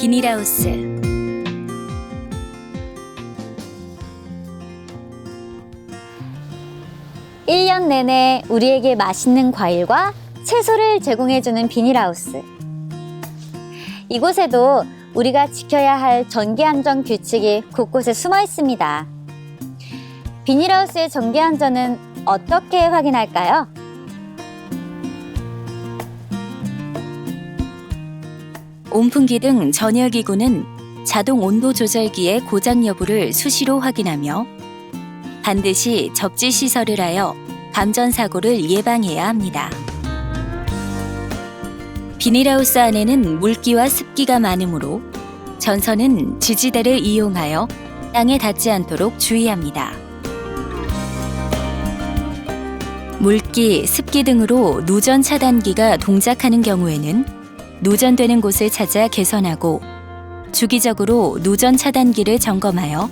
비닐하우스 일 년 내내 우리에게 맛있는 과일과 채소를 제공해주는 비닐하우스. 이곳에도 우리가 지켜야 할 전기 안전 규칙이 곳곳에 숨어 있습니다. 비닐하우스의 전기 안전은 어떻게 확인할까요? 온풍기 등 전열기구는 자동 온도 조절기의 고장 여부를 수시로 확인하며 반드시 접지 시설을 하여 감전 사고를 예방해야 합니다. 비닐하우스 안에는 물기와 습기가 많으므로 전선은 지지대를 이용하여 땅에 닿지 않도록 주의합니다. 물기, 습기 등으로 누전 차단기가 동작하는 경우에는 누전되는 곳을 찾아 개선하고 주기적으로 누전 차단기를 점검하여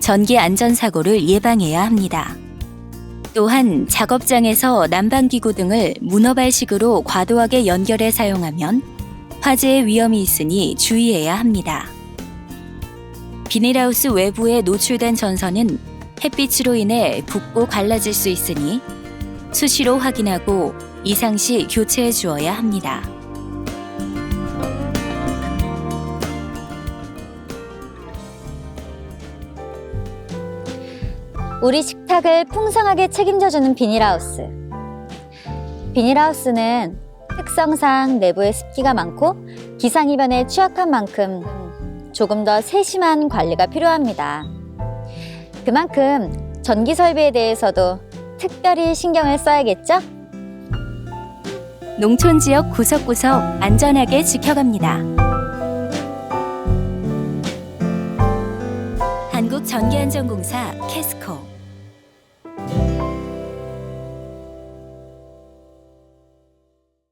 전기 안전 사고를 예방해야 합니다. 또한 작업장에서 난방기구 등을 문어발식으로 과도하게 연결해 사용하면 화재의 위험이 있으니 주의해야 합니다. 비닐하우스 외부에 노출된 전선은 햇빛으로 인해 붓고 갈라질 수 있으니 수시로 확인하고 이상 시 교체해 주어야 합니다. 우리 식탁을 풍성하게 책임져주는 비닐하우스. 비닐하우스는 특성상 내부에 습기가 많고 기상이변에 취약한 만큼 조금 더 세심한 관리가 필요합니다. 그만큼 전기 설비에 대해서도 특별히 신경을 써야겠죠? 농촌 지역 구석구석 안전하게 지켜갑니다. 한국전기안전공사 캐스코